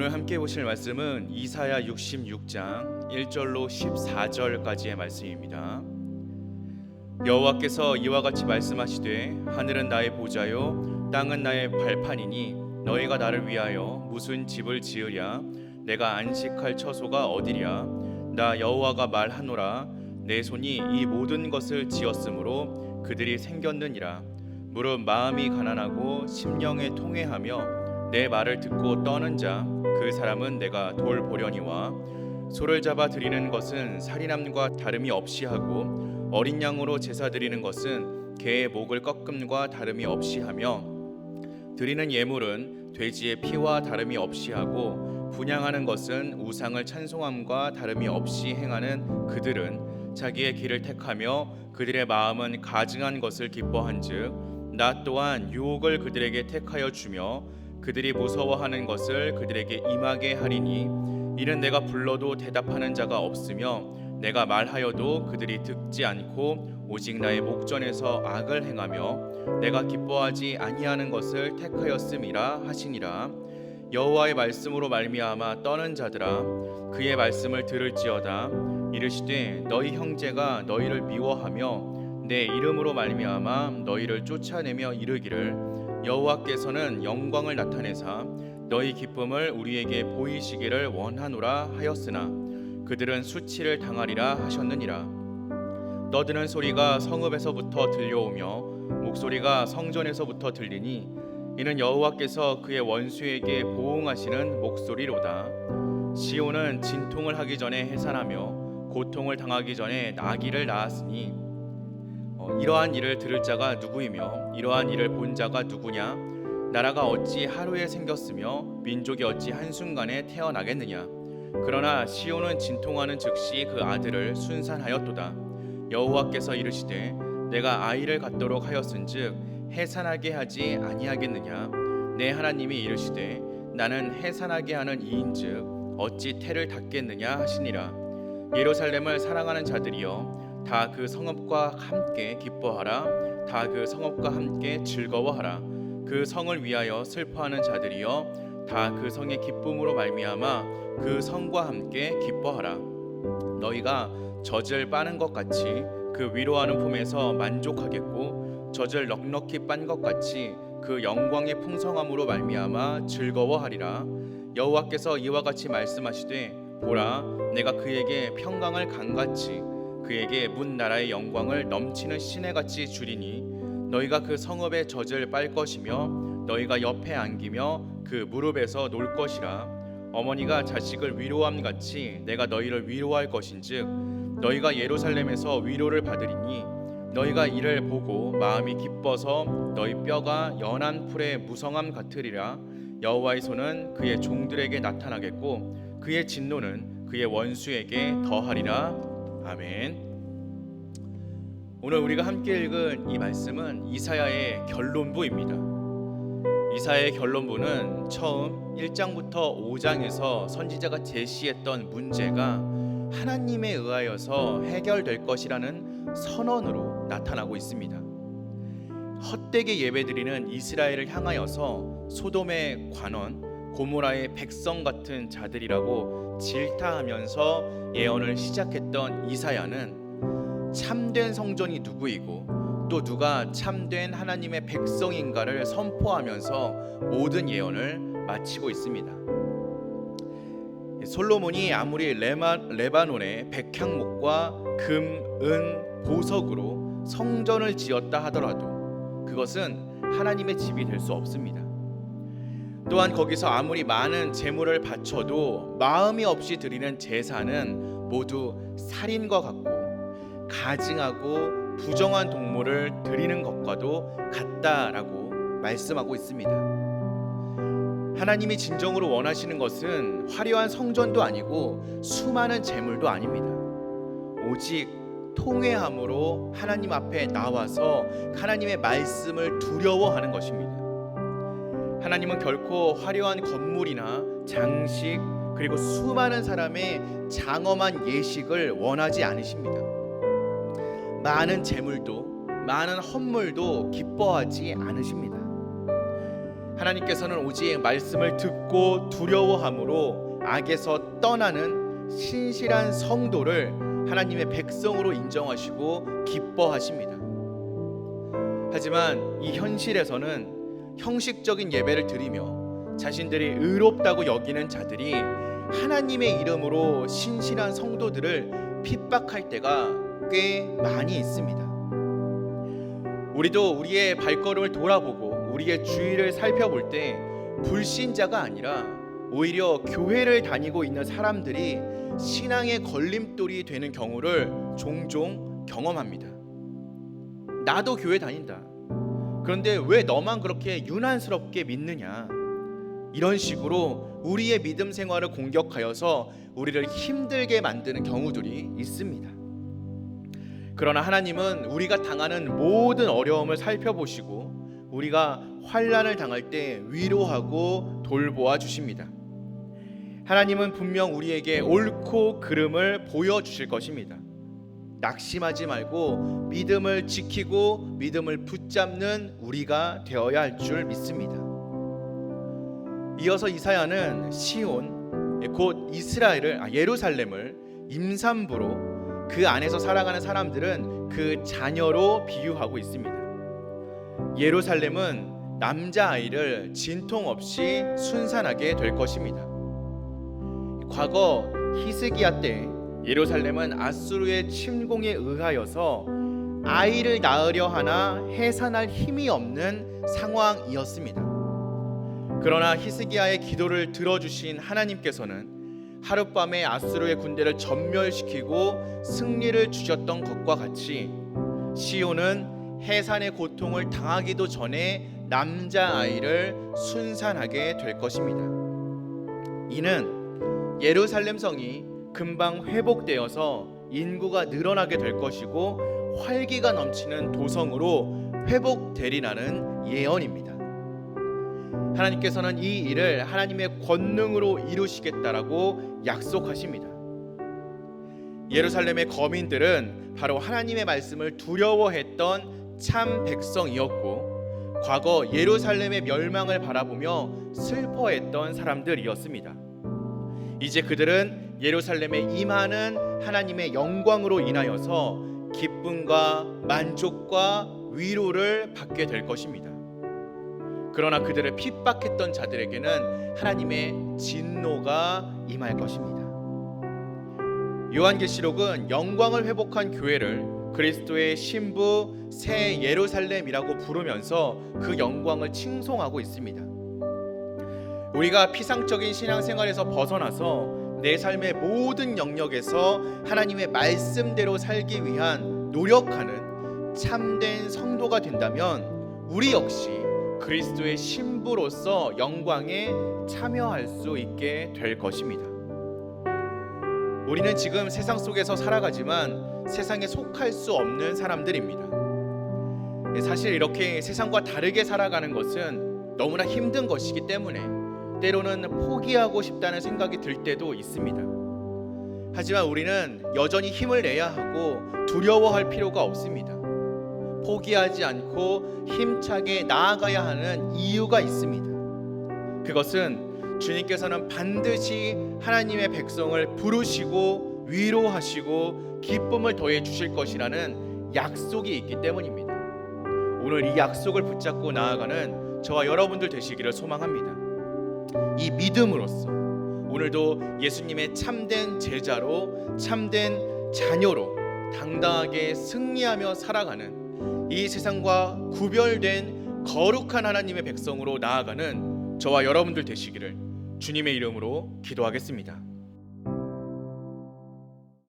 오늘 함께 보실 말씀은 이사야 66장 1절로 14절까지의 말씀입니다. 여호와께서 이와 같이 말씀하시되 하늘은 나의 보좌요 땅은 나의 발판이니 너희가 나를 위하여 무슨 집을 지으랴? 내가 안식할 처소가 어디랴? 나 여호와가 말하노라 내 손이 이 모든 것을 지었으므로 그들이 생겼느니라. 무릇 마음이 가난하고 심령에 통회하며 내 말을 듣고 떠는 자 그 사람은 내가 돌보려니와 소를 잡아 드리는 것은 살인함과 다름이 없이 하고 어린 양으로 제사 드리는 것은 개의 목을 꺾음과 다름이 없이 하며 드리는 예물은 돼지의 피와 다름이 없이 하고 분양하는 것은 우상을 찬송함과 다름이 없이 행하는 그들은 자기의 길을 택하며 그들의 마음은 가증한 것을 기뻐한즉 나 또한 유혹을 그들에게 택하여 주며 그들이 무서워하는 것을 그들에게 임하게 하리니 이는 내가 불러도 대답하는 자가 없으며 내가 말하여도 그들이 듣지 않고 오직 나의 목전에서 악을 행하며 내가 기뻐하지 아니하는 것을 택하였음이라 하시니라. 여호와의 말씀으로 말미암아 떠는 자들아 그의 말씀을 들을지어다. 이르시되 너희 형제가 너희를 미워하며 내 이름으로 말미암아 너희를 쫓아내며 이르기를 여호와께서는 영광을 나타내사 너희 기쁨을 우리에게 보이시기를 원하노라 하였으나 그들은 수치를 당하리라 하셨느니라. 떠드는 소리가 성읍에서부터 들려오며 목소리가 성전에서부터 들리니 이는 여호와께서 그의 원수에게 보응하시는 목소리로다. 시온은 진통을 하기 전에 해산하며 고통을 당하기 전에 나귀를 낳았으니 어, 이러한 일을 들을 자가 누구이며 이러한 일을 본 자가 누구냐? 나라가 어찌 하루에 생겼으며 민족이 어찌 한순간에 태어나겠느냐? 그러나 시온은 진통하는 즉시 그 아들을 순산하였도다. 여호와께서 이르시되 내가 아이를 갖도록 하였은즉 해산하게 하지 아니하겠느냐? 내 하나님이 이르시되 나는 해산하게 하는 이인즉 어찌 태를 닫겠느냐 하시니라. 예루살렘을 사랑하는 자들이여 다 그 성읍과 함께 기뻐하라. 다 그 성읍과 함께 즐거워하라. 그 성을 위하여 슬퍼하는 자들이여 다 그 성의 기쁨으로 말미암아 그 성과 함께 기뻐하라. 너희가 젖을 빠는 것 같이 그 위로하는 품에서 만족하겠고 젖을 넉넉히 빤 것 같이 그 영광의 풍성함으로 말미암아 즐거워하리라. 여호와께서 이와 같이 말씀하시되 보라 내가 그에게 평강을 강같이 그에게 문 나라의 영광을 넘치는 시내같이 주리니 너희가 그 성읍의 젖을 빨 것이며 너희가 옆에 안기며 그 무릎에서 놀 것이라. 어머니가 자식을 위로함 같이 내가 너희를 위로할 것인즉 너희가 예루살렘에서 위로를 받으리니 너희가 이를 보고 마음이 기뻐서 너희 뼈가 연한 풀의 무성함 같으리라. 여호와의 손은 그의 종들에게 나타나겠고 그의 진노는 그의 원수에게 더하리라 아멘. 오늘 우리가 함께 읽은 이 말씀은 이사야의 결론부입니다. 이사야의 결론부는 처음 1장부터 5장에서 선지자가 제시했던 문제가 하나님에 의하여서 해결될 것이라는 선언으로 나타나고 있습니다. 헛되게 예배드리는 이스라엘을 향하여서 소돔의 관원, 고모라의 백성 같은 자들이라고 질타하면서 예언을 시작했던 이사야는 참된 성전이 누구이고 또 누가 참된 하나님의 백성인가를 선포하면서 모든 예언을 마치고 있습니다. 솔로몬이 아무리 레마, 레바논의 백향목과 금, 은, 보석으로 성전을 지었다 하더라도 그것은 하나님의 집이 될 수 없습니다. 또한 거기서 아무리 많은 재물을 바쳐도 마음이 없이 드리는 제사는 모두 살인과 같고 가증하고 부정한 동물을 드리는 것과도 같다라고 말씀하고 있습니다. 하나님이 진정으로 원하시는 것은 화려한 성전도 아니고 수많은 재물도 아닙니다. 오직 통회함으로 하나님 앞에 나와서 하나님의 말씀을 두려워하는 것입니다. 하나님은 결코 화려한 건물이나 장식 그리고 수많은 사람의 장엄한 예식을 원하지 않으십니다. 많은 재물도 많은 헌물도 기뻐하지 않으십니다. 하나님께서는 오직 말씀을 듣고 두려워함으로 악에서 떠나는 신실한 성도를 하나님의 백성으로 인정하시고 기뻐하십니다. 하지만 이 현실에서는 형식적인 예배를 드리며 자신들이 의롭다고 여기는 자들이 하나님의 이름으로 신실한 성도들을 핍박할 때가 꽤 많이 있습니다. 우리도 우리의 발걸음을 돌아보고 우리의 주위를 살펴볼 때 불신자가 아니라 오히려 교회를 다니고 있는 사람들이 신앙의 걸림돌이 되는 경우를 종종 경험합니다. 나도 교회 다닌다. 그런데 왜 너만 그렇게 유난스럽게 믿느냐? 이런 식으로 우리의 믿음 생활을 공격하여서 우리를 힘들게 만드는 경우들이 있습니다. 그러나 하나님은 우리가 당하는 모든 어려움을 살펴보시고 우리가 환난을 당할 때 위로하고 돌보아 주십니다. 하나님은 분명 우리에게 옳고 그름을 보여 주실 것입니다. 낙심하지 말고 믿음을 지키고 믿음을 붙잡는 우리가 되어야 할 줄 믿습니다. 이어서 이사야는 시온 곧 이스라엘을 아, 예루살렘을 임산부로 그 안에서 살아가는 사람들은 그 자녀로 비유하고 있습니다. 예루살렘은 남자 아이를 진통 없이 순산하게 될 것입니다. 과거 히스기야 때 예루살렘은 아수르의 침공에 의하여서 아이를 낳으려 하나 해산할 힘이 없는 상황이었습니다. 그러나 히스기야의 기도를 들어주신 하나님께서는 하룻밤에 아수르의 군대를 전멸시키고 승리를 주셨던 것과 같이 시온은 해산의 고통을 당하기도 전에 남자 아이를 순산하게 될 것입니다. 이는 예루살렘 성이 금방 회복되어서 인구가 늘어나게 될 것이고 활기가 넘치는 도성으로 회복되리라는 예언입니다. 하나님께서는 이 일을 하나님의 권능으로 이루시겠다라고 약속하십니다. 예루살렘의 거민들은 바로 하나님의 말씀을 두려워했던 참 백성이었고 과거 예루살렘의 멸망을 바라보며 슬퍼했던 사람들이었습니다. 이제 그들은 예루살렘에 임하는 하나님의 영광으로 인하여서 기쁨과 만족과 위로를 받게 될 것입니다. 그러나 그들을 핍박했던 자들에게는 하나님의 진노가 임할 것입니다. 요한계시록은 영광을 회복한 교회를 그리스도의 신부 새 예루살렘이라고 부르면서 그 영광을 칭송하고 있습니다. 우리가 피상적인 신앙생활에서 벗어나서 내 삶의 모든 영역에서 하나님의 말씀대로 살기 위한 노력하는 참된 성도가 된다면 우리 역시 그리스도의 신부로서 영광에 참여할 수 있게 될 것입니다. 우리는 지금 세상 속에서 살아가지만 세상에 속할 수 없는 사람들입니다. 사실 이렇게 세상과 다르게 살아가는 것은 너무나 힘든 것이기 때문에 때로는 포기하고 싶다는 생각이 들 때도 있습니다. 하지만 우리는 여전히 힘을 내야 하고 두려워할 필요가 없습니다. 포기하지 않고 힘차게 나아가야 하는 이유가 있습니다. 그것은 주님께서는 반드시 하나님의 백성을 부르시고 위로하시고 기쁨을 더해 주실 것이라는 약속이 있기 때문입니다. 오늘 이 약속을 붙잡고 나아가는 저와 여러분들 되시기를 소망합니다. 이 믿음으로써 오늘도 예수님의 참된 제자로 참된 자녀로 당당하게 승리하며 살아가는 이 세상과 구별된 거룩한 하나님의 백성으로 나아가는 저와 여러분들 되시기를 주님의 이름으로 기도하겠습니다.